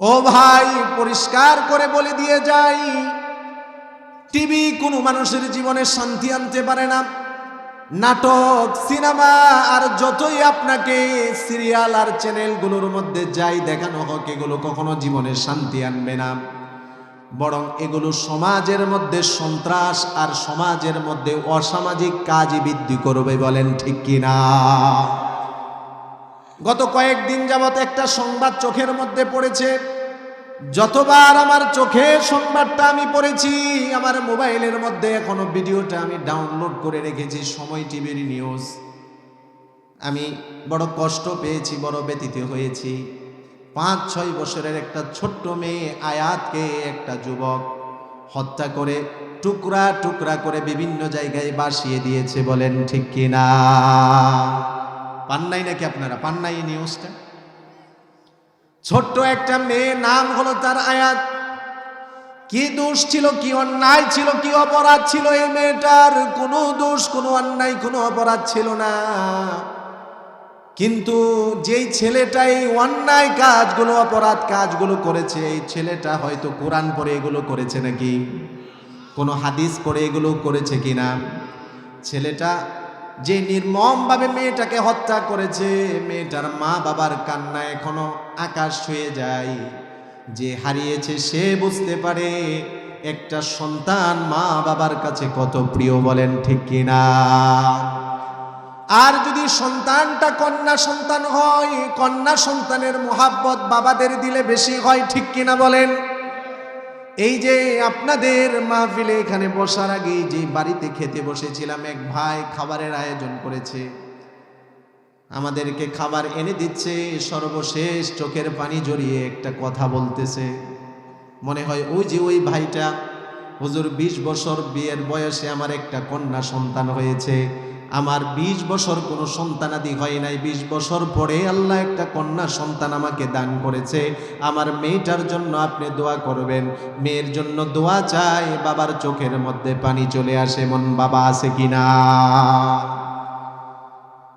ও ভাই, পরিষ্কার করে বলে দিয়ে যাই। টিভি কোনো মানুষের জীবনে শান্তি আনতে পারে না। নাটক, সিনেমা, আর যতই আপনাকে সিরিয়াল আর চ্যানেলগুলোর মধ্যে যাই দেখানো হোক, এগুলো কখনো জীবনে শান্তি আনবে না। বরং এগুলো সমাজের মধ্যে সন্ত্রাস আর সমাজের মধ্যে অসামাজিক কাজই বৃদ্ধি করবে বলেন ঠিক কিনা? গত কয়েকদিন যাবৎ একটা সংবাদ চোখের মধ্যে পড়েছে। যতবার আমার চোখে সংবাদটা আমি পড়েছি, আমার মোবাইলের মধ্যে এখনও ভিডিওটা আমি ডাউনলোড করে রেখেছি, সময় টিভির নিউজ। আমি বড় কষ্ট পেয়েছি, বড় ব্যতীত হয়েছি। পাঁচ, ছয় বছরের একটা ছোট্ট মেয়ে আয়াতকে একটা যুবক হত্যা করে টুকরা টুকরা করে বিভিন্ন জায়গায় বাসিয়ে দিয়েছে, বলেন ঠিক কিনা? পান নাই নাকি আপনারা? পান নাই নিউজটা। ছোট্ট একটা মেয়ে, নাম হলো তার আয়াত। কি দোষ ছিল, কি অন্যায় ছিল, কি অপরাধ ছিল এই মেয়েটার? কোনো দোষ, কোনো অন্যায়, কোনো অপরাধ ছিল না। কিন্তু যেই ছেলেটা এই অন্যায় কাজগুলো, অপরাধ কাজগুলো করেছে, এই ছেলেটা হয়তো কোরআন পড়ে এগুলো করেছে নাকি? কোনো হাদিস পরে এগুলো করেছে কিনা? ছেলেটা যে নির্মমভাবে মেয়েটাকে হত্যা করেছে, মেয়েটার মা বাবার কান্না এখনও আকাশ হয়ে যায়। যে হারিয়েছে সে বুঝতে পারে, একটা সন্তান মা বাবার কাছে কত প্রিয় বলেন ঠিক কিনা? আর যদি সন্তানটা কন্যা সন্তান হয়, কন্যা সন্তানের মোহাব্বত বাবাদের দিলে বেশি হয় ঠিক কিনা বলেন? এই যে আপনাদের মাহফিলে এখানে বসার আগে যে বাড়িতে খেতে বসেছিলাম, এক ভাই খাবারের আয়োজন করেছে। আমাদেরকে খাবার এনে দিচ্ছে, সর্বশেষ চোখের পানি জড়িয়ে একটা কথা বলতেছে। মনে হয় ওই যে ওই ভাইটা, হুজুর বিশ বছর বিয়ের বয়সে আমার একটা কন্যা সন্তান হয়েছে। আমার ২০ বছর কোনো সন্তানাদি হয় নাই। ২০ বছর পরে আল্লাহ একটা কন্যা সন্তান আমাকে দান করেছে। আমার মেয়েটার জন্য আপনি দোয়া করবেন। মেয়ের জন্য দোয়া চাই, বাবার চোখের মধ্যে পানি চলে আসে, মন বাবা আছে কিনা?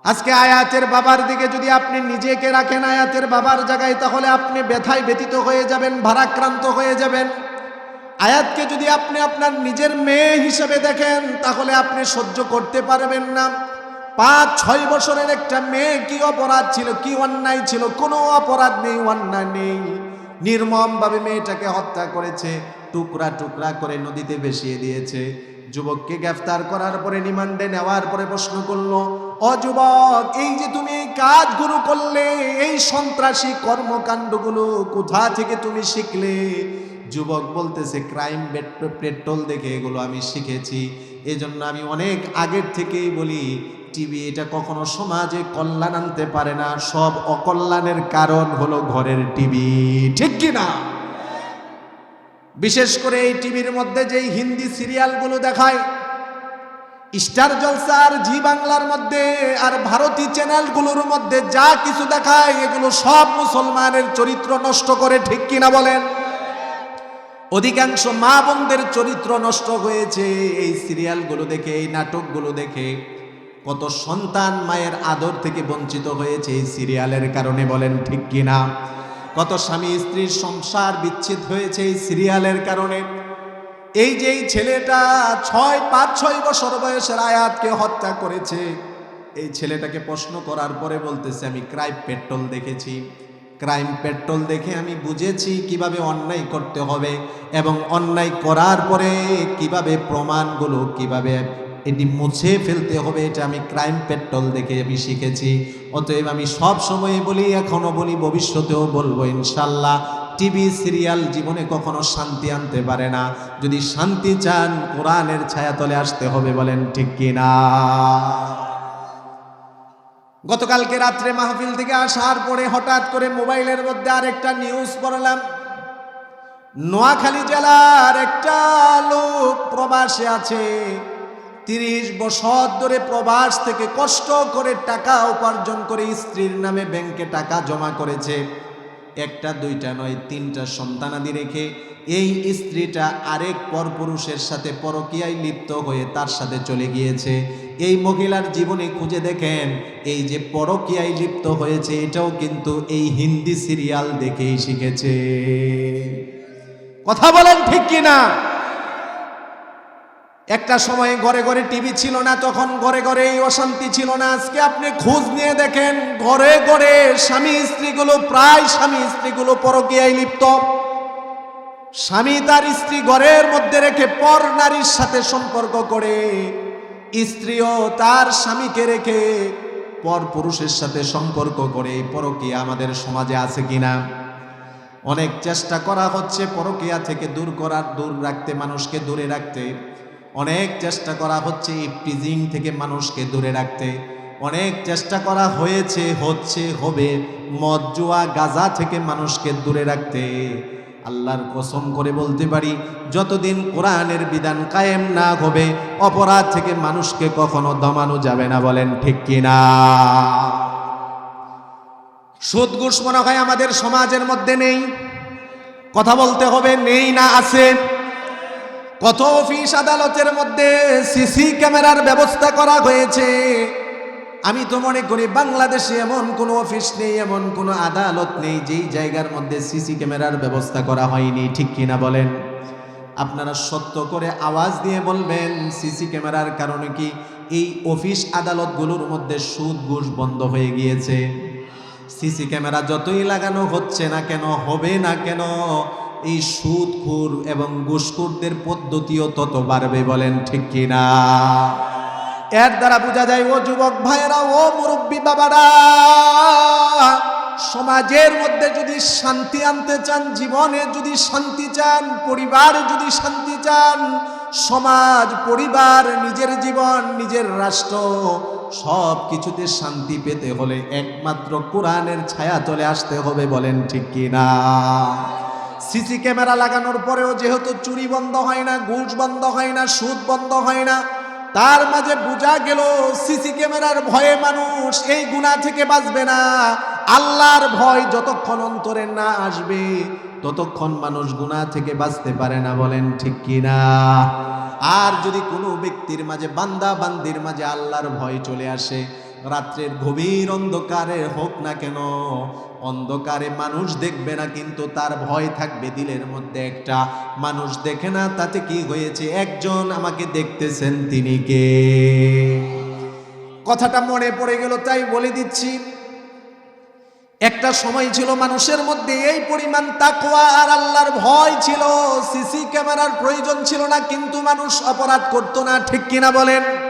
আজকে আয়াতের বাবার দিকে যদি আপনি নিজেকে রাখেন আয়াতের বাবার জায়গায়, তাহলে আপনি ব্যথায় ব্যতীত হয়ে যাবেন, ভারাক্রান্ত হয়ে যাবেন। আয়াতকে যদি আপনি আপনার নিজের মেয়ে হিসেবে দেখেন, তাহলে আপনি সহ্য করতে পারবেন না। পাঁচ, ছয় বছরের একটা মেয়ে কি অপরাধ ছিল, কি অন্যায় ছিল? কোনো অপরাধ নেই, অন্যায় নেই। নির্মমভাবে মেয়েটাকে হত্যা করেছে, টুকরা টুকরা করে নদীতে ভেসিয়ে দিয়েছে। যুবককে গ্রেফতার করার পরে রিমান্ডে নেওয়ার পরে প্রশ্ন করল, ও যুবক, এই যে তুমি কাজগুলো করলে, এই সন্ত্রাসী কর্মকাণ্ডগুলো কোথা থেকে তুমি শিখলে? যুবক বলতেছে ক্রাইম পেট্রোল দেখে এগুলো আমি শিখেছি। এজন্য আমি অনেক আগের থেকেই বলি, টিভি এটা কখনো সমাজে কল্যাণ আনতে পারে না। সব অকল্যাণের কারণ হলো ঘরের টিভি। ঠিক কি না? বিশেষ করে এই টিভির মধ্যে যেই হিন্দি সিরিয়ালগুলো দেখায়, স্টার জলসা আর জি বাংলার মধ্যে আর ভারতী চ্যানেলগুলোর মধ্যে যা কিছু দেখায়, এগুলো সব মুসলমানের চরিত্র নষ্ট করে ঠিক কিনা বলেন? অধিকাংশ মা বোনদের চরিত্র নষ্ট হয়েছে। এই সিরিয়ালগুলো দেখে, এই নাটকগুলো দেখে কত সন্তান মায়ের আদর থেকে বঞ্চিত হয়েছে এই সিরিয়ালের কারণে, বলেন ঠিক কিনা? কত স্বামী স্ত্রীর সংসার বিচ্ছেদ হয়েছে এই সিরিয়ালের কারণে। এই যে এই ছেলেটা ছয়, পাঁচ, ছয় বছর বয়সের আয়াতকে হত্যা করেছে, এই ছেলেটাকে প্রশ্ন করার পরে বলতেছে, আমি ক্রাইম পেট্রোল দেখেছি। ক্রাইম পেট্রোল দেখে আমি বুঝেছি কীভাবে অন্যায় করতে হবে এবং অন্যায় করার পরে কীভাবে প্রমাণগুলো কীভাবে এটি মুছে ফেলতে হবে, এটা আমি ক্রাইম পেট্রোল দেখে আমি শিখেছি। অতএব আমি সব সময় বলি এখনও বলি, ভবিষ্যতেও বলব ইনশাল্লাহ। টিভি, সিরিয়াল জীবনে কখনো শান্তি আনতে পারে না। যদি শান্তি চান, কোরআনের ছায়াতলে আসতে হবে বলেন ঠিক কিনা? গতকালকে রাত্রে মাহফিল থেকে আসার পরে হঠাৎ করে মোবাইলের মধ্যে আরেকটা নিউজ পড়লাম। নোয়াখালী জেলার একটা লোক প্রবাসে আছে। তিরিশ বছর ধরে প্রবাস থেকে কষ্ট করে টাকা উপার্জন করে স্ত্রীর নামে ব্যাংকে টাকা জমা করেছে। একটা, দুইটা নয়, তিনটা সন্তানাদি রেখে এই স্ত্রীটা আরেক পরপুরুষের সাথে পরকীয়ায় লিপ্ত হয়ে তার সাথে চলে গিয়েছে। এই মহিলার জীবনে খুঁজে দেখেন, এই যে পরকীয়ায় লিপ্ত হয়েছে, এটাও কিন্তু এই হিন্দি সিরিয়াল দেখেই শিখেছে। কথা বলেন ঠিক কিনা? একটা সময় ঘরে ঘরে টিভি ছিল না, তখন ঘরে ঘরে এই অশান্তি ছিল না। আজকে আপনি খোঁজ নিয়ে দেখেন, ঘরে ঘরে স্বামী স্ত্রীগুলো, প্রায় স্বামী স্ত্রীগুলো পরকীয়ায় লিপ্ত। স্বামী তার স্ত্রী ঘরের মধ্যে রেখে পর নারীর সাথে সম্পর্ক করে। স্ত্রীও তার স্বামীকে রেখে পর পুরুষের সাথে সম্পর্ক করে। পরকীয়া আমাদের সমাজে আছে কিনা? অনেক চেষ্টা করা হচ্ছে পরকীয়া থেকে দূর করার, দূর রাখতে, মানুষকে দূরে রাখতে। অনেক চেষ্টা করা হচ্ছে ইফটিজিং থেকে মানুষকে দূরে রাখতে। অনেক চেষ্টা করা হয়েছে, হচ্ছে, হবে। মদ, জুয়া, গাজা থেকে মানুষকে দূরে রাখতে। আল্লাহর কসম করে বলতে পারি, যতদিন কোরআনের বিধান কায়েম না হবে, অপরাধ থেকে মানুষকে কখনো দমানো যাবে না, বলেন ঠিক কিনা সুদ ঘুষ মনে হয় আমাদের সমাজের মধ্যে নেই। কথা বলতে হবে, নেই না আছে। কত অফিস আদালতের মধ্যে সিসি ক্যামেরার ব্যবস্থা করা হয়েছে। আমি তো মনে করি বাংলাদেশে এমন কোনো অফিস নেই, এমন কোনো আদালত নেই যেই জায়গার মধ্যে সিসি ক্যামেরার ব্যবস্থা করা হয়নি, ঠিক কিনা বলেন? আপনারা সত্য করে আওয়াজ দিয়ে বলবেন, সিসি ক্যামেরার কারণে কি এই অফিস আদালতগুলোর মধ্যে সুদ ঘুষ বন্ধ হয়ে গিয়েছে? সিসি ক্যামেরা যতই লাগানো হচ্ছে না কেন, হবে না কেন, এই সুদখুর এবং ঘুষখুরদের পদ্ধতিও তত বাড়বে বলেন, ঠিক কিনা? এর দ্বারা বোঝা যায়, ও যুবক ভাইয়েরা, ও মুরব্বী বাবারা, সমাজের মধ্যে যদি শান্তি আনতে চান, জীবনে যদি শান্তি চান, পরিবারে যদি শান্তি চান, সমাজ, পরিবার, নিজের জীবন, নিজের রাষ্ট্র, সব কিছুতে শান্তি পেতে হলে একমাত্র কোরআনের ছায়া চলে আসতে হবে বলেন ঠিক কিনা সিসি ক্যামেরা লাগানোর পরেও যেহেতু চুরি বন্ধ হয় না, ঘুষ বন্ধ হয় না, সুদ বন্ধ হয় না তার মাঝে বোঝা গেল, সিসি ক্যামেরার ভয়ে মানুষ, এই গুণা থেকে বাঁচবে না। আল্লাহর ভয় যতক্ষণ অন্তরে না আসবে, ততক্ষণ মানুষ গুণা থেকে বাঁচতে পারে না, বলেন ঠিক কিনা? আর যদি কোনো ব্যক্তির মাঝে, বান্দা বান্দির মাঝে আল্লাহর ভয় চলে আসে রাত্রের গভীর অন্ধকারে হোক না কেন, অন্ধকারে মানুষ দেখবে না, কিন্তু তার ভয় থাকবে দিলের মধ্যে একটা। মানুষ দেখে না, তাতে কি হয়েছে? একজন আমাকে দেখতেছেন, তিনি কে? কথাটা মনে পড়ে গেল, তাই বলে দিচ্ছি। একটা সময় ছিল মানুষের মধ্যে এই পরিমাণ তাকওয়া আর আল্লাহর ভয় ছিল। সিসি ক্যামেরার প্রয়োজন ছিল না, কিন্তু মানুষ অপরাধ করত না, ঠিক কিনা বলেন?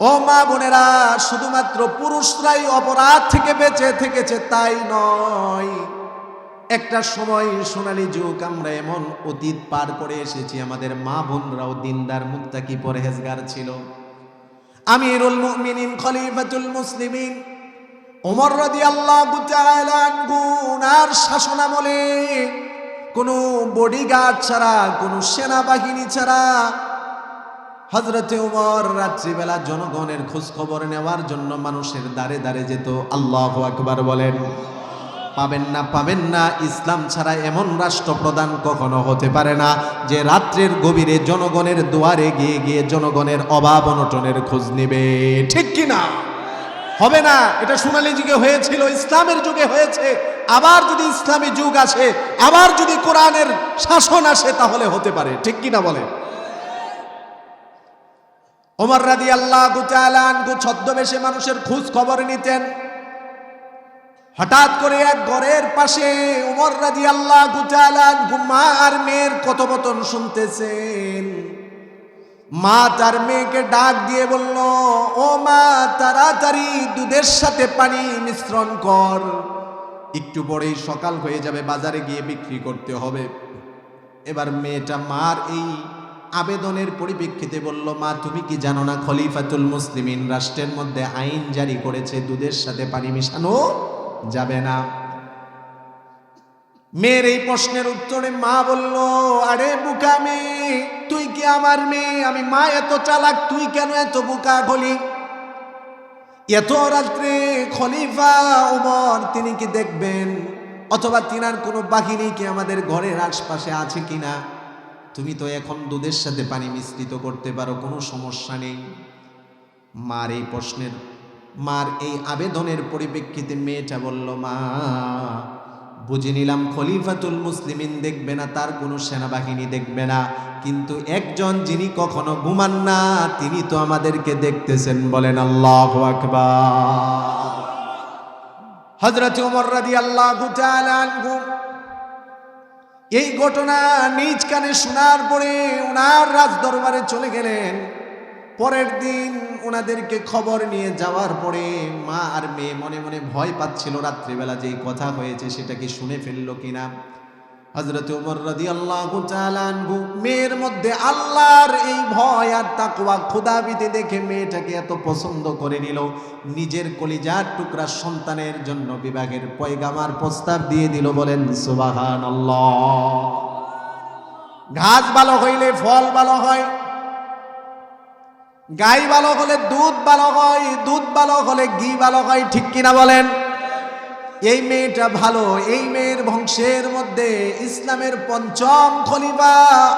ও মা বোনেরা, শুধুমাত্র পুরুষরাই অপরাধ থেকে বেঁচে থেকেছে, তাই নয়। একটা সময় সোনালী যুগ, আমরা এমন অতীত পার করে এসেছি, আমাদের মা বোনরাও দিনদার, মুক্তাকি পরহেজগার ছিল। আমিরুল মুমিনিন, খলিফাতুল মুসলিমিন, ওমর রাদি আল্লাহ আর শাসনামলে কোনো বডিগার্ড ছাড়া, কোনো সেনাবাহিনী ছাড়া হজরতে উমর রাত্রিবেলা জনগণের খোঁজ খবর নেওয়ার জন্য মানুষের দ্বারে দ্বারে যেত। আল্লাহ আকবার বলেন, পাবেন না পাবেন না। ইসলাম ছাড়া এমন রাষ্ট্রপ্রধান কখনো হতে পারে না যে রাত্রের গভীরে জনগণের দুয়ারে গিয়ে গিয়ে জনগণের অভাব অনটনের খোঁজ নেবে। ঠিক কি না? হবে না। এটা সোনালি যুগে হয়েছিল, ইসলামের যুগে হয়েছে। আবার যদি ইসলামী যুগ আসে, আবার যদি কোরআনের শাসন আসে, তাহলে হতে পারে। ঠিক কি না বলে ওমর রাদি আল্লাহ গুচালানগু ছদ্মবেশে মানুষের খোঁজ খবর নিতেন। হঠাৎ করে এক ঘরের পাশে উমর রাজি আল্লাহ গুচালান মা আর মেয়ের কথোপকথন শুনতেছেন। মা তার মেয়েকে ডাক দিয়ে বলল, ও মা, তাড়াতাড়ি দুধের সাথে পানি মিশ্রণ কর। একটু পরেই সকাল হয়ে যাবে, বাজারে গিয়ে বিক্রি করতে হবে। এবার মেয়েটা মার এই আবেদনের পরিপ্রেক্ষিতে বলল, মা, তুমি কি জানো না খলিফাতুল মুসলিমিন রাষ্ট্রের মধ্যে আইন জারি করেছে, দুধের সাথে পানি মিশানো যাবে না? মেয়ের এই প্রশ্নের উত্তরে মা বলল, আরে বুকা মেয়ে, তুই কি আমার মেয়ে? আমি মা, এত চালাক, তুই কেন এত বুকা খলি এত রাত্রে খলিফা ওমর তিনি কি দেখবেন? অথবা তিনার কোনো বাহিনী কি আমাদের ঘরের আশপাশে আছে কিনা? তুমি তো এখন দুধের সাথে পানি মিশ্রিত করতে পারো, কোনো সমস্যা নেই। মার এই প্রশ্নের, মার এই আবেদনের পরিপ্রেক্ষিতে মেয়েটা বলল, মা, বুঝে নিলাম খলিফাতুল মুসলিমিন দেখবে না, তার কোনো সেনাবাহিনী দেখবে না। কিন্তু একজন যিনি কখনো ঘুমান না, তিনি তো আমাদেরকে দেখতেছেন বলেন আল্লাহ আকবার। হজরত উমর রাদি আল্লাহ এই ঘটনা নিজ কানে শোনার পরে ওনার রাজ দরবারে চলে গেলেন। পরের দিন ওনাদেরকে খবর নিয়ে যাওয়ার পরে মা আর মেয়ে মনে মনে ভয় পাচ্ছিল রাত্রিবেলা যে কথা হয়েছে, সেটা কি শুনে ফেলল কিনা। হজরত উমর রাদি আল্লাহ মেয়ের মধ্যে আল্লাহর এই ভয় আর তাকুয়া খুদাবিতে দেখে মেয়েটাকে এত পছন্দ করে নিল। নিজের কলিজার টুকরা সন্তানের জন্য বিভাগের পয়গামার প্রস্তাব দিয়ে দিল, বলেন সুবাহান ঘাস ভালো হইলে ফল ভালো হয়, গাই ভালো হলে দুধ ভালো হয়, দুধ ভালো হলে ঘি ভালো হয়, ঠিক কিনা বলেন? এই মেয়েটা ভালো, এই মেয়ের বংশের মধ্যে ইসলামের পঞ্চম খলিফা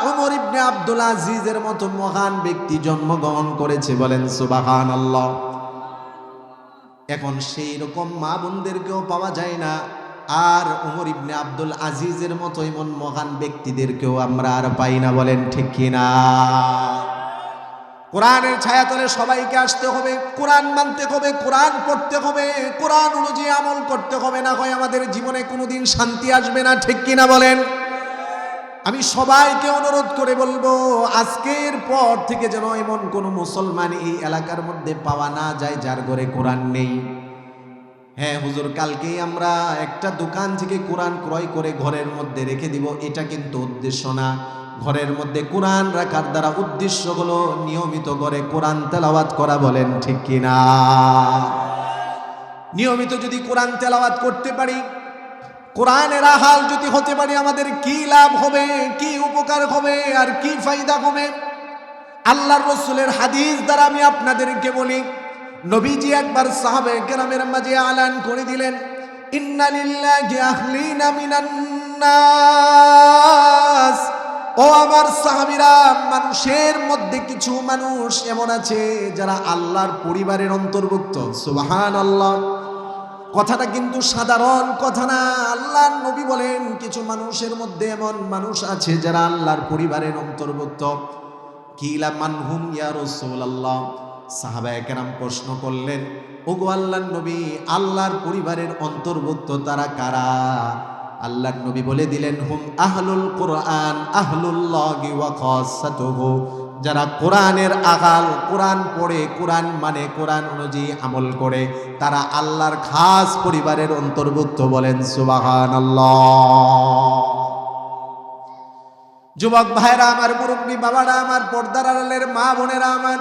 ওমর ইবনে আব্দুল আজিজের মতো মহান ব্যক্তি জন্মগ্রহণ করেছে বলেন সুবাহান আল্লাহ এখন সেই রকম মা বোনদেরকেও পাওয়া যায় না, আর ওমর ইবনে আব্দুল আজিজের মতো এমন মহান ব্যক্তিদেরকেও আমরা আর পাই না বলেন ঠিক কিনা? কোরআনের ছায়াতলে সবাইকে আসতে হবে, কোরআন মানতে হবে, কোরআন পড়তে হবে, কোরআন অনুযায়ী আমল করতে হবে, না হয় আমাদের জীবনে কোনোদিন শান্তি আসবে না, ঠিক কিনা বলেন? আমি সবাইকে অনুরোধ করে বলব, আজকের পর থেকে যেন এমন কোনো মুসলমান এই এলাকার মধ্যে পাওয়া না যায় যার ঘরে কোরআন নেই। হ্যাঁ হুজুর, কালকেই আমরা একটা দোকান থেকে কোরআন ক্রয় করে ঘরের মধ্যে রেখে দিব, এটা কিন্তু উদ্দেশ্য না। ঘরের মধ্যে কোরআন রাখার দ্বারা উদ্দেশ্য হলো নিয়মিত করে কোরআন তেলাওয়াত করা বলেন ঠিক কিনা নিয়মিত যদি কোরআন তেলাওয়াত করতে পারি, কোরআনের আহাল যদি হতে পারি, আমাদের কি লাভ হবে, কি উপকার হবে, আর কি ফায়দা হবে? আল্লাহর রসুলের হাদিস দ্বারা আমি আপনাদেরকে বলি, নবীজি একবার সাহাবে কেরামের মাঝে আলান করে দিলেন ইন্নালিল্লাহি আহলিনা মিনান নাস ও আমার সাহাবিরা, মানুষের মধ্যে কিছু মানুষ এমন আছে যারা আল্লাহর পরিবারের অন্তর্ভুক্ত। সুবাহান আল্লাহ কথাটা কিন্তু সাধারণ কথা না। আল্লাহর নবী বলেন, কিছু মানুষের মধ্যে এমন মানুষ আছে যারা আল্লাহর পরিবারের অন্তর্ভুক্ত। কিলা মানহুম ইয়া রাসূলুল্লাহ। সাহাবা কেরাম প্রশ্ন করলেন, ওগো আল্লাহর নবী, আল্লাহর পরিবারের অন্তর্ভুক্ত তারা কারা? আল্লাহর নবী বলে দিলেন, হুম আহলুল কোরআন আহলুল্লাহি যারা কোরআনের আগাল, কোরআন পড়ে, কোরআন মানে কোরআন অনুযায়ী আমল করে, তারা আল্লাহর খাস পরিবারের অন্তর্ভুক্ত বলেন, সুবহানাল্লাহ। যুবক ভাইরা আমার মুরব্বী বাবারা, আমার পর্দার আড়ালের মা বোনেরা আমার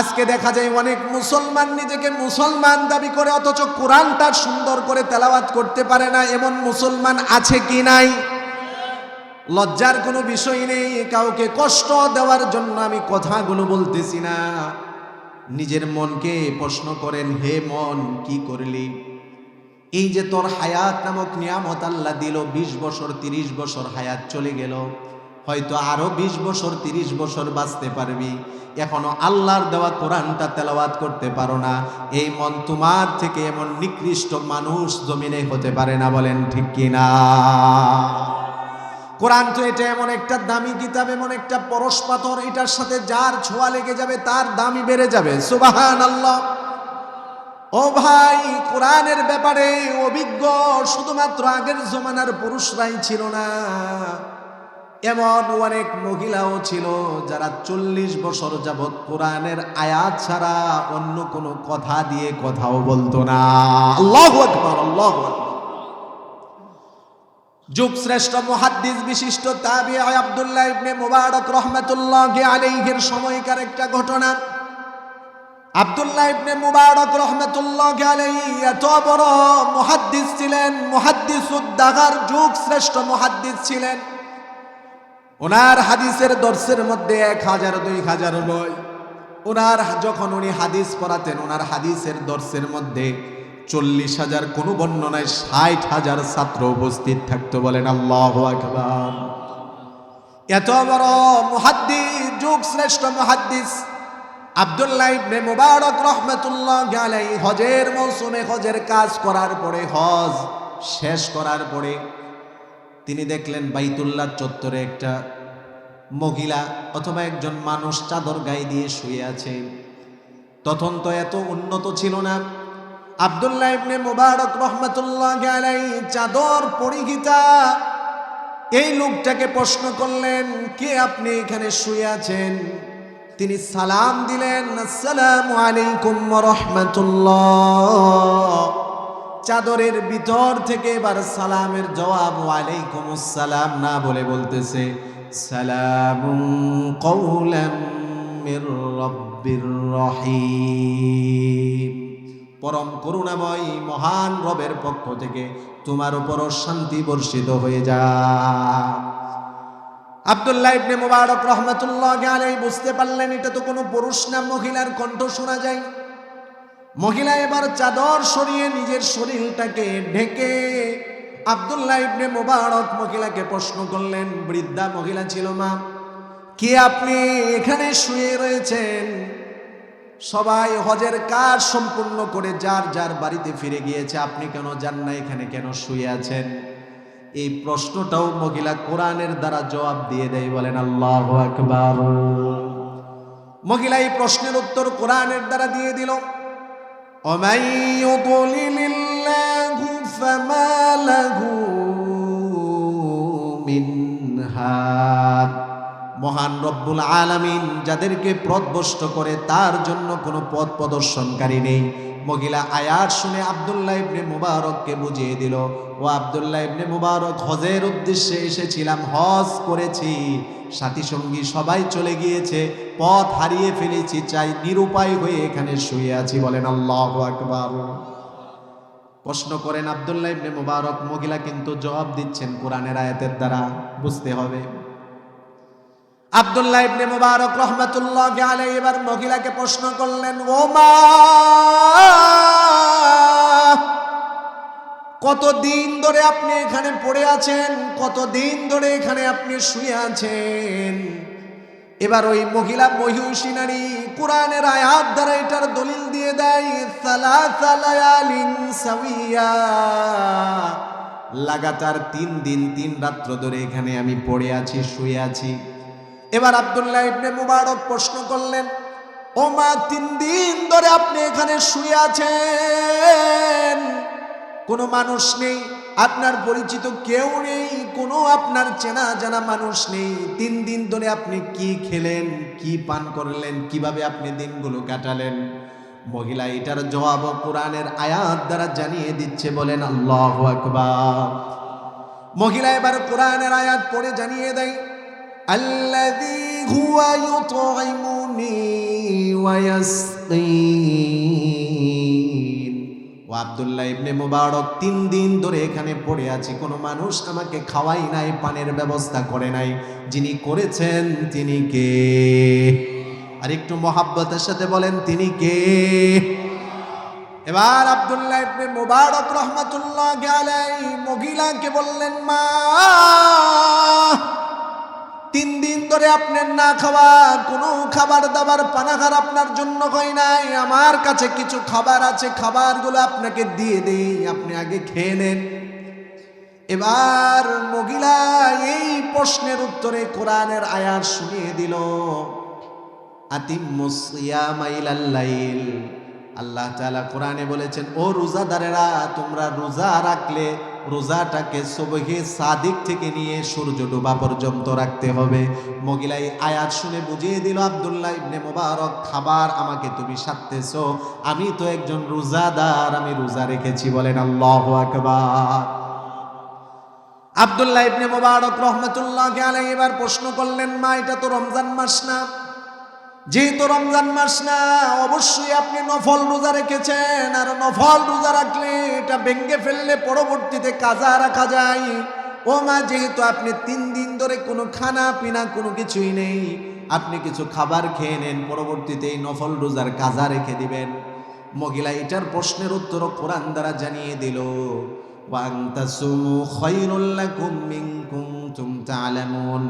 আজকে দেখা যায় অনেক মুসলমান নিজেকে মুসলমান দাবি করে, অথচ কোরআনটা সুন্দর করে তেলাওয়াত করতে পারে না, এমন মুসলমান আছে কি নাই? লজ্জার কোনো বিষয় নেই, কাউকে কষ্ট দেওয়ার জন্য আমি কথাগুলো বলতেছি না। নিজের মনকে প্রশ্ন করেন, হে মন, কি করলি? এই যে তোর হায়াত নামক নিয়ামত আল্লাহ দিল ২০ বছর ৩০ বছর হায়াত চলে গেল। হয়তো আরও ২০ বছর ৩০ বছর বাঁচতে পারবি। এখনও আল্লাহর দেওয়া কোরআনটা তেলাওয়াত করতে পারো না। এই মন তোমার থেকে এমন নিকৃষ্ট মানুষ জমিনে হতে পারে না, বলেন ঠিক কিনা কোরআন তো এটা এমন একটা দামি কিতাব, এমন একটা পরশ পাথর, এটার সাথে যার ছোঁয়া লেগে যাবে, তার দামি বেড়ে যাবে। সুবাহান আল্লাহ ও ভাই, কোরআনের ব্যাপারে অভিজ্ঞ শুধুমাত্র আগের জমানার পুরুষরাই ছিল না। এমন অনেক মহিলাও ছিল যারা চল্লিশ বছর যাবৎ কোরআনের আয়াত ছাড়া অন্য কোনো কথা দিয়ে কথাও বলতো না। আল্লাহ যুগ শ্রেষ্ঠ মুহাদ্দিস বিশিষ্ট তাবি আব্দুল্লাহ ইবনে মুবারক রহমাতুল্লাহ আলাইহির সময়কার একটা ঘটনা। আব্দুল্লাহ ইবনে মুবারক রহমাতুল্লাহ আলাইহি এত বড় মুহাদ্দিস ছিলেন মুহাদ্দিসুদ্দাগার যুগ শ্রেষ্ঠ মুহাদ্দিস ছিলেন। ওনার হাদিসের দর্শের মধ্যে এক হাজার, দুই হাজার নয় ওনার যখন উনি হাদিস পড়াতেন, ওনার হাদিসের দর্শের মধ্যে চল্লিশ হাজার, কোনো বর্ণনায় ষাট হাজার ছাত্র উপস্থিত থাকতো বলেন আল্লাহ আকবার। এত বড় মুহাদ্দিস, যুগ শ্রেষ্ঠ মুহাদ্দিস, আব্দুল্লাহ ইবনে মুবারক রহমাতুল্লাহ আলাই হজের মৌসুমে হজের কাজ করার পরে, হজ শেষ করার পরে তিনি দেখলেন বাইতুল্লাহ চত্বরে একটা মহিলা অথবা একজন মানুষ চাদর গায়ে দিয়ে শুয়ে আছে। তখন তো এত উন্নত ছিল না। আব্দুল্লাহ ইবনে মুবারক রহমাতুল্লাহ আলাই চাদর পরিহিতা এই লোকটাকে প্রশ্ন করলেন, কে আপনি এখানে শুয়ে আছেন? তিনি সালাম দিলেন, আসসালামু আলাইকুম রহমতুল্লাহ। চাদরের ভিতর থেকে এবার সালামের জবাব ওয়ালাইকুম আসসালাম না বলে বলতেছে, সালামুন কওলাম মির রব্বির পরম করুণাময়, মহান রবের পক্ষ থেকে তোমার উপর শান্তি বর্ষিত হয়ে যা। আব্দুল্লাহ ইবনে মুবারক রহমাতুল্লাহ আলাই বুঝতে পারলেন, এটা তো কোনো পুরুষ না মহিলার কণ্ঠ শোনা যায়। মহিলা এবার চাদর সরিয়ে নিজের শরীরটাকে ঢেকে আব্দুল্লাহ ইবনে মুবারক মহিলাকে প্রশ্ন করলেন, বৃদ্ধা মহিলা ছিল মা, কি আপনি এখানে শুয়ে রয়েছেন? সবাই হজের কাজ সম্পূর্ণ করে যার যার বাড়িতে ফিরে গিয়েছে, আপনি কেন যান না? এখানে কেন শুয়ে আছেন? এই প্রশ্নটাও মহিলা কোরআনের দ্বারা জবাব দিয়ে দেয়, বলেন, আল্লাহ আকবার। মহিলা এই প্রশ্নের উত্তর কোরআনের দ্বারা দিয়ে দিল। ومن يضلل الله فما له من هاد মহান রব্বুল আলামিন যাদেরকে পথভ্রষ্ট করে তার জন্য কোনো পথ প্রদর্শনকারী নেই মহিলা আয়াত শুনে আবদুল্লাহ ইবনে মুবারককে বুঝিয়ে দিল, ও আবদুল্লাহ ইবনে মুবারক, হজের উদ্দেশ্যে এসেছিলাম, হজ করেছি। সাথী সঙ্গী সবাই চলে গিয়েছে, পথ হারিয়ে ফেলেছি, চাই নিরুপায় হয়ে এখানে শুয়ে আছি। বলেন আল্লাহ আকবার। প্রশ্ন করেন, আবদুল্লাহ ইবনে মুবারক মহিলা কিন্তু জবাব দিচ্ছেন কোরআনের আয়াতের দ্বারা, বুঝতে হবে। আবদুল্লাহ ইবনে মুবারক রহমাতুল্লাহ আলাই এবার মহিলাকে প্রশ্ন করলেন, ও মা, কতদিন ধরে আপনি এখানে পড়ে আছেন? কতদিন ধরে এখানে আপনি শুয়ে আছেন? এবার ওই মহিলা মহিষী নারী কোরআনের আয়াত দ্বারা এটার দলিল দিয়ে দেয় লাগাতার তিন দিন, তিন রাত্র ধরে এখানে আমি পড়ে আছি, শুয়ে আছি। এবার আব্দুল্লাহ ইবনে মুবারক প্রশ্ন করলেন, ও মা, তিন দিন ধরে আপনি এখানে শুয়ে আছেন। কোনো মানুষ নেই, আপনার পরিচিত কেউ নেই, কোনো আপনার চেনা জানা মানুষ নেই। তিন দিন ধরে আপনি কি খেলেন, কি পান করলেন, কীভাবে আপনি দিনগুলো কাটালেন? মহিলা এটার জবাব কোরআনের আয়াত দ্বারা জানিয়ে দিচ্ছে বলেন, আল্লাহ আকবার। মহিলা এবার কোরআনের আয়াত পড়ে জানিয়ে দেয় الذي هو يطعمني ويسقين ও আবদুল্লাহ ইবনে মুবারক তিন দিন ধরে এখানে পড়ে আছি কোনো মানুষ আমাকে খাওয়াই নাই পানের ব্যবস্থা করে নাই যিনি করেছেন তিনি কে আর একটু মহাব্বতের সাথে বলেন তিনি কে এবার আবদুল্লাহ ইবনে মুবারক রহমাতুল্লাহ আলাই মহিলাকে বললেন মা তিন দিন ধরে আপনার না খাওয়া, কোনো খাবার দাবার পানাহার আপনার জন্য হয় নাই। আমার কাছে কিছু খাবার আছে, খাবারগুলো আপনাকে দিয়ে দেই, আপনি আগে খেয়ে নেন। এবার মহিলা এই প্রশ্নের উত্তরে কোরআনের আয়াত শুনিয়ে দিল আতিমাইলাল্লাইল আল্লাহ তাআলা কোরআনে বলেছেন, ও রোজাদারেরা, তোমরা রোজা রাখলে রোজাটাকে সবহে সাদিক থেকে নিয়ে সূর্য ডোবা পর্যন্ত রাখতে হবে। মহিলা এই আয়াত শুনে বুঝিয়ে দিল, আব্দুল্লাহ ইবনে মোবারক, খাবার আমাকে তুমি সাথতেছো আমি তো একজন রোজাদার, আমি রোজা রেখেছি। বলেন আল্লাহ আকবার। আব্দুল্লাহ ইবনে মোবারক রহমতুল্লাহ আলাই এবার প্রশ্ন করলেন, মা, এটা তো রমজান মাস না? যেহেতু রমজান মাস না, অবশ্যই আপনি নফল রোজা রেখেছেন। আর নফল রোজা রাখলে এটা ভেঙ্গে ফেললে পরবর্তীতে কাজা রাখা যায়। ও মা, যেহেতু আপনি তিন দিন ধরে কোনো খানা পিনা কোনো কিছুই নেই, আপনি কিছু খাবার খেয়ে নেন, পরবর্তীতে এই নফল রোজার কাজা রেখে দিবেন। মহিলা এটার প্রশ্নের উত্তর কোরআন দ্বারা জানিয়ে দিল, ওয়াং তাসুমু খায়রুল লাকুম ইন কুনতুম তা'লামুন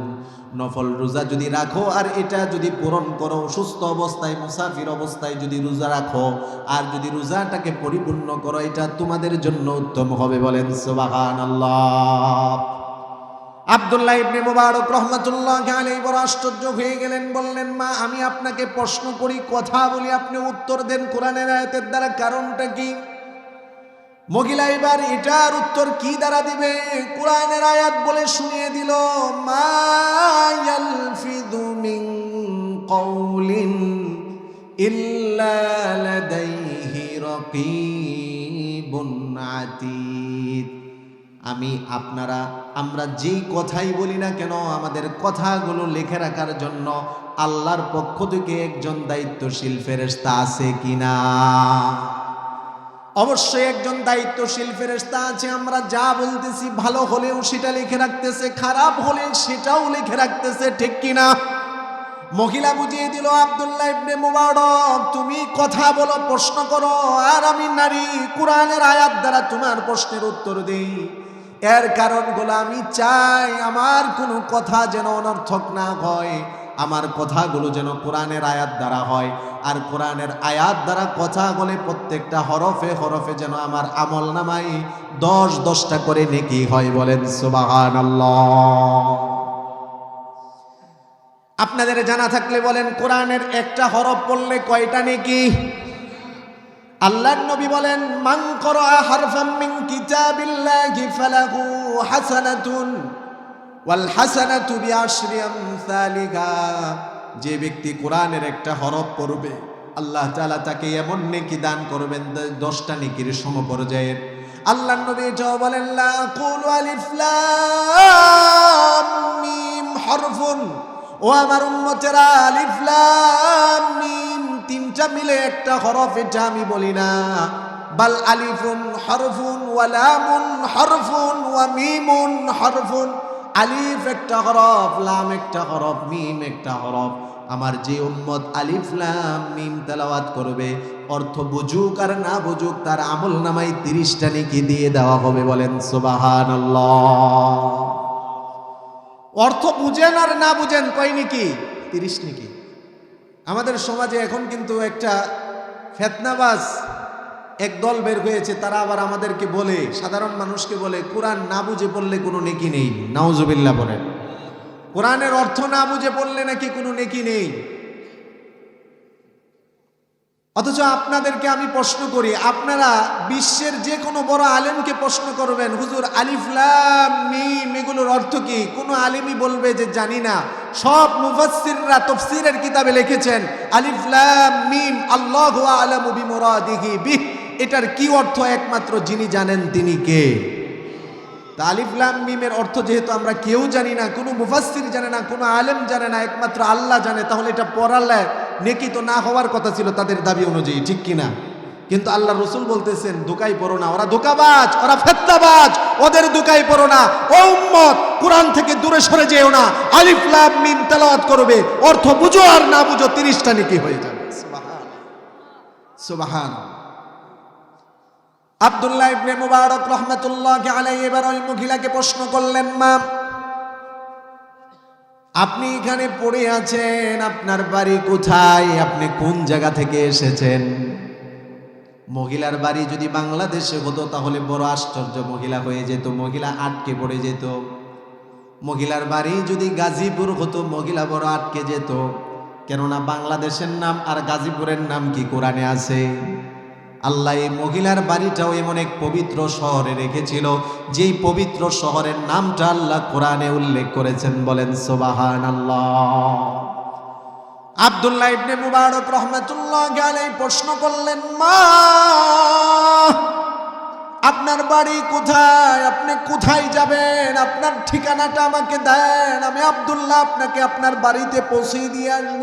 নফল রোজা যদি রাখো, আর এটা যদি পূরণ করো, সুস্থ অবস্থায়, মুসাফির অবস্থায় যদি রোজা রাখো, আর যদি রোজাটাকে পরিপূর্ণ করো, এটা তোমাদের জন্য উত্তম হবে বলেন সুবহানাল্লাহ। আব্দুল্লাহ ইবনে মুবারক রহমাতুল্লাহ আলাইহি বড় আশ্চর্য হয়ে গেলেন, বললেন, মা, আমি আপনাকে প্রশ্ন করি, কথা বলি, আপনি উত্তর দেন কোরআনের আয়াতের দ্বারা, কারণটা কি? মহিলা এবার এটার উত্তর কি দ্বারা দিবে? কোরআনের আয়াত বলে শুনিয়ে দিল লাদাইহি আমি, আপনারা, আমরা যেই কথাই বলি না কেন, আমাদের কথাগুলো লেখে রাখার জন্য আল্লাহর পক্ষ থেকে একজন দায়িত্বশীল ফেরেশতা আছে কিনা? অবশ্যই একজন দায়িত্বশীল ফেরেশতা আছে, আমরা যা বলতেছি ভালো হলেও সেটা লিখে রাখতেছে, খারাপ হলে সেটাও লিখে রাখতেছে, ঠিক কিনা? মহিলা বুঝিয়ে দিল, আব্দুল্লাহ ইবনে মুবারক, তুমি কথা বলো, প্রশ্ন করো, আর আমি নারী, কোরআনের আয়াত দ্বারা তোমার প্রশ্নের উত্তর দেই। এর কারণগুলো আমি চাই, আমার কোনো কথা যেন অনর্থক না হয়। আমার কথাগুলো যেন কোরআনের আয়াত দ্বারা হয়। আর কোরআনের আয়াত দ্বারা কথা বলে প্রত্যেকটা হরফে হরফে যেন আমার আমল নামাই দশ দশটা করে নেকি হয় বলেন সুবাহান আপনাদের জানা থাকলে বলেন, কোরআনের একটা হরফ পড়লে কয়টা নেকি? আল্লাহর নবী বলেন, মান করা হারফাম মিন কিতাবিল্লাহি ফালাহু হাসানাতুন। ওয়াল বিআশরি আমসালিহা। যে ব্যক্তি কোরআনের একটা হরফ পড়বে, আল্লাহ তালা তাকে এমন নেকি দান করবেন দশটা নেকির সমপর্যায়ের। আল্লাহ নবী এটাও বলেন, লা মিম হরফুন। ও আমার উম্মতেরা, আলিফ লাম মিম তিনটা মিলে একটা হরফ, এটা আমি বলি না। বাল আলিফুন হরফুন ওয়া লামুন হরফুন ওয়া মিমুন হরফুন। আলিফ একটা হরফ, লাম একটা হরফ, মিম একটা হরফ। আমার যে উম্মত আলিফ, লাম, মিম তেলাওয়াত করবে, অর্থ বুঝুক আর না বুঝুক, তার আমল নামাই তিরিশটা নাকি দিয়ে দেওয়া হবে বলেন সুবহানাল্লাহ। অর্থ বুঝেন আর না বুঝেন কয় নাকি? তিরিশ নাকি। আমাদের সমাজে এখন কিন্তু একটা ফেতনাবাজ এক দল বের হয়েছে, তারা আবার আমাদেরকে বলে, সাধারণ মানুষকে বলে, কোরআন না বুঝে পড়লে কোনো নেকি নেই। নাউজুবিল্লাহ বলেন। কোরআনের অর্থ না বুঝে পড়লে নাকি কোনো নেকি নেই? অথচ আপনাদেরকে আমি প্রশ্ন করি, আপনারা বিশ্বের যে কোনো বড় আলেমকে প্রশ্ন করবেন, হুজুর আলিফলাম মিম এগুলোর অর্থ কি? কোনো আলেমই বলবে যে, জানি না। সব মুফাসসিররা তফসিরের কিতাবে লিখেছেন আলিফলাম মিম, আল্লাহ আলামু বিমুরাদিহি বিহ। এটার কি অর্থ একমাত্র যিনি জানেন তিনি কে? তা আলিফলাম মিমের অর্থ যেহেতু আমরা কেউ জানি না, কোনো মুফাসসির জানে না, কোনো আলেম জানে না, একমাত্র আল্লাহ জানে, তাহলে এটা পড়ালে নেকি তো না হওয়ার কথা ছিল তাদের দাবি অনুযায়ী, ঠিক কিনা কিন্তু আল্লাহ রসুল বলতেছেন দোকাই পড়ো না, ওরা দোকাবাজ ওরা ফেত্তাবাজ ওদের দোকাই পড়ো না, ও উম্মত, কোরআন থেকে দূরে সরে যেও না আলিফলাম মিম তেলাওয়াত করবে, অর্থ বুঝো আর না বুঝো, তিরিশটা নেকি হয়ে যাবে। সুবহান সুবহান আব্দুল্লাহ ইবনে মুবারক রহমাতুল্লাহ আলাইহি এবার ওই মহিলাকে প্রশ্ন করলেন, মা, আপনি এখানে পড়ে আছেন, আপনার বাড়ি কোথায়? আপনি কোন জায়গা থেকে এসেছেন? মহিলার বাড়ি যদি বাংলাদেশে হতো, তাহলে বড় আশ্চর্য মহিলা হয়ে যেত, মহিলা আটকে পড়ে যেত। মহিলার বাড়ি যদি গাজীপুর হতো, মহিলা বড় আটকে যেত। কেননা বাংলাদেশের নাম আর গাজীপুরের নাম কি কোরআনে আছে? আল্লাহ এই মহিলার বাড়িটাও এমন এক পবিত্র শহরে রেখেছিল, যেই পবিত্র শহরের নামটা আল্লাহ কোরআনে উল্লেখ করেছেন, বলেন সোবাহান আল্লাহ আব্দুল্লাহ ইবনে মুবারক রহমাতুল্লাহ আলাইহি প্রশ্ন করলেন, মা, আপনার বাড়ি কোথায়? আপনি কোথায় যাবেন? আপনার ঠিকানাটা আমাকে দেন, আমি আব্দুল্লাহ আপনাকে আপনার বাড়িতে পৌঁছে দিয়ে আসব।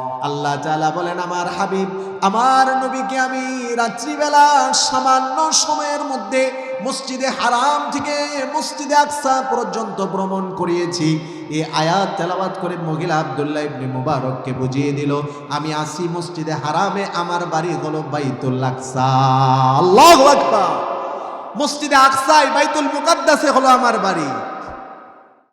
আল্লাহ তাআলা বলেন, আমার হাবিব, আমার নবীকে আমি রাত্রিবেলা সামান্য সময়ের মধ্যে মসজিদে হারাম থেকে মসজিদে আকসা পর্যন্ত ভ্রমণ করিয়েছি। এই আয়াত তেলাওয়াত করে মহিলা আবদুল্লাহ ইবনে মুবারককে বুঝিয়ে দিল, আমি আসি মসজিদে হারামে, আমার বাড়ি হলো বাইতুল আকসা। আল্লাহু মসজিদে আকসাই বাইতুল মুকাদ্দাসে হলো আমার বাড়ি।